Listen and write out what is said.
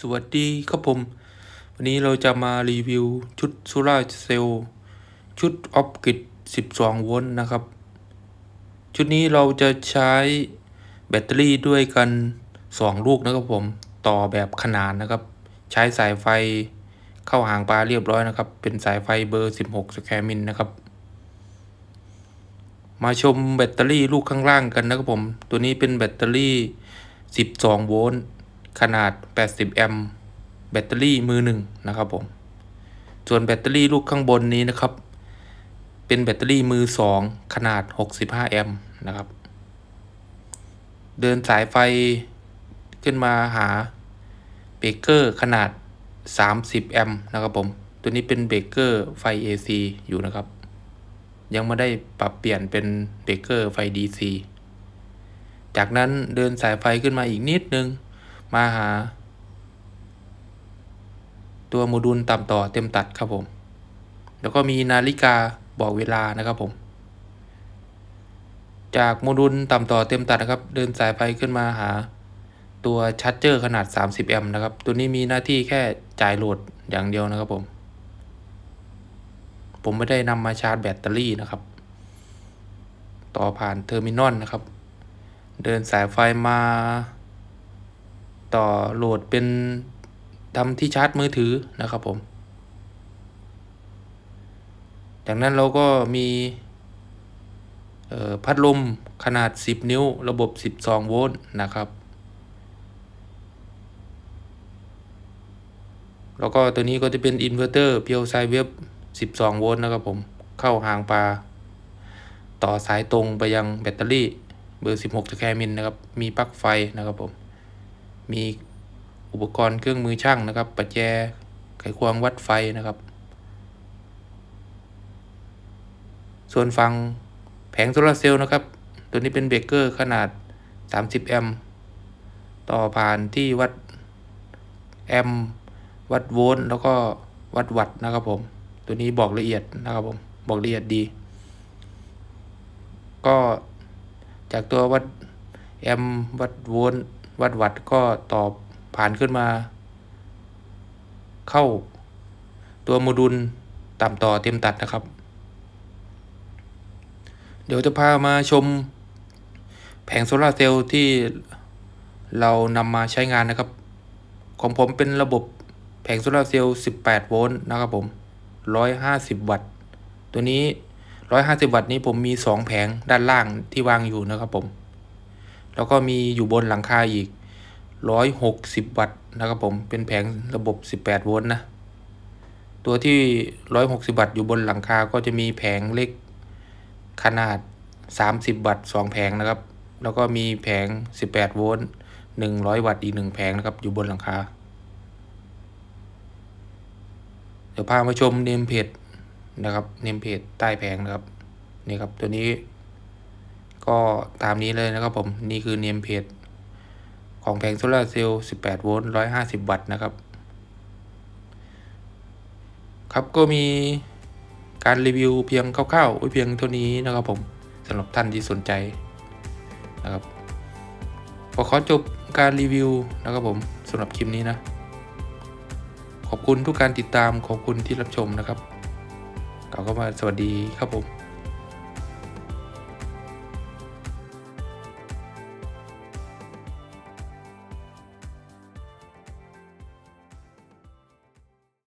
สวัสดีครับผม วันนี้เราจะมารีวิวชุดโซลาเซลล์ชุดออฟกิด12 โวลต์นะครับ ชุดนี้เราจะใช้แบตเตอรี่ด้วยกัน 2 ลูกนะครับผม ต่อแบบขนานนะครับ ใช้สายไฟเข้าหางปลาเรียบร้อยนะครับ เป็นสายไฟเบอร์ 16 สแครมิลนะครับ มาชมแบตเตอรี่ลูกข้างล่างกันนะครับผม ตัวนี้เป็นแบตเตอรี่ 12 โวลต์ ขนาด 80 แอมป์แบตเตอรี่มือหนึ่งนะครับผม ส่วนแบตเตอรี่ลูกข้างบนนี้นะครับ เป็นแบตเตอรี่มือสองขนาด 65 แอมป์นะครับ เดินสายไฟขึ้นมาหาเบรกเกอร์ขนาด 30 แอมป์นะครับผม ตัวนี้เป็นเบรกเกอร์ไฟ AC อยู่นะครับ ยังไม่ได้ปรับเปลี่ยนเป็นเบรกเกอร์ไฟ DC จากนั้นเดินสายไฟขึ้นมาอีกนิดนึง มาหา ตัวโมดูลต่ำต่อเต็มตัดครับผม แล้วก็มีนาฬิกาบอกเวลานะครับผม จากโมดูลต่ำต่อเต็มตัดนะครับ เดินสายไฟขึ้นมาหา ตัวชาร์จเจอร์ขนาด 30 แอมป์นะครับ ตัวนี้มีหน้าที่แค่จ่ายโหลดอย่างเดียวนะครับผม ผมไม่ได้นำมาชาร์จแบตเตอรี่นะครับ ต่อผ่านเทอร์มินอลนะครับ เดินสายไฟมา ต่อโหลดเป็นทำที่ชาร์จมือถือนะครับผม จากนั้นเราก็มีพัดลมขนาด 10 นิ้ว ระบบ 12 โวลต์นะครับ แล้วก็ตัวนี้ก็จะเป็นอินเวอร์เตอร์เพียวไซเวฟ12 โวลต์นะครับผม เข้าหางปลา ต่อสายตรงไปยังแบตเตอรี่เบอร์ 16สแคร์มิลนะครับ มีปลั๊กไฟนะครับผม มีอุปกรณ์เครื่องมือช่างนะครับ ประแจ ไขควงวัดไฟนะครับ ส่วนฝั่งแผงโซลาร์เซลล์นะครับ ตัวนี้เป็นเบรกเกอร์ขนาด 30 แอมป์ต่อผ่านที่วัดแอมป์วัดโวลต์แล้วก็วัดวัตต์นะครับผม ตัวนี้บอกละเอียดนะครับผม บอกละเอียดดี ก็จากตัววัดแอมป์วัดโวลต์ วัดวัตต์ก็ตอบผ่านขึ้นมา เข้าตัวโมดูลต่ำต่อเต็มตัดนะครับ เดี๋ยวจะพามาชม แผงโซลาร์เซลล์ที่เรานำมาใช้งานนะครับ ของผมเป็นระบบแผงโซลาร์เซลล์ 18 โวลต์นะครับผม 150 วัตต์ ตัวนี้ 150 วัตต์นี้ผมมี 2 แผงด้านล่างที่วางอยู่นะครับผม แล้วก็มีอยู่บนหลังคาอีก 160 วัตต์นะครับผม เป็นแผงระบบ 18 โวลต์นะ ตัวที่ 160 วัตต์อยู่บนหลังคาก็จะมีแผงเล็กขนาด 30 วัตต์2แผงนะครับ แล้วก็มีแผง 18 โวลต์100 วัตต์อีก 1 แผงนะครับ อยู่บนหลังคา เดี๋ยวพามาชมเนมเพจนะครับ เนมเพจใต้แผงนะครับ นี่ครับ ตัวนี้ ก็ตามนี้เลยนะครับผม นี่คือเนมเพจของแผงโซลาร์เซลล์ 18 โวลต์ 150 วัตต์นะครับ ครับก็มีการรีวิวเพียงคร่าวๆไว้เพียงเท่านี้นะครับผมสำหรับท่านที่สนใจนะครับขอขอจบการรีวิวนะครับผมสำหรับคลิปนี้นะ ขอบคุณทุกการติดตามขอบคุณที่รับชมนะครับกล่าวก็มาสวัสดีครับผม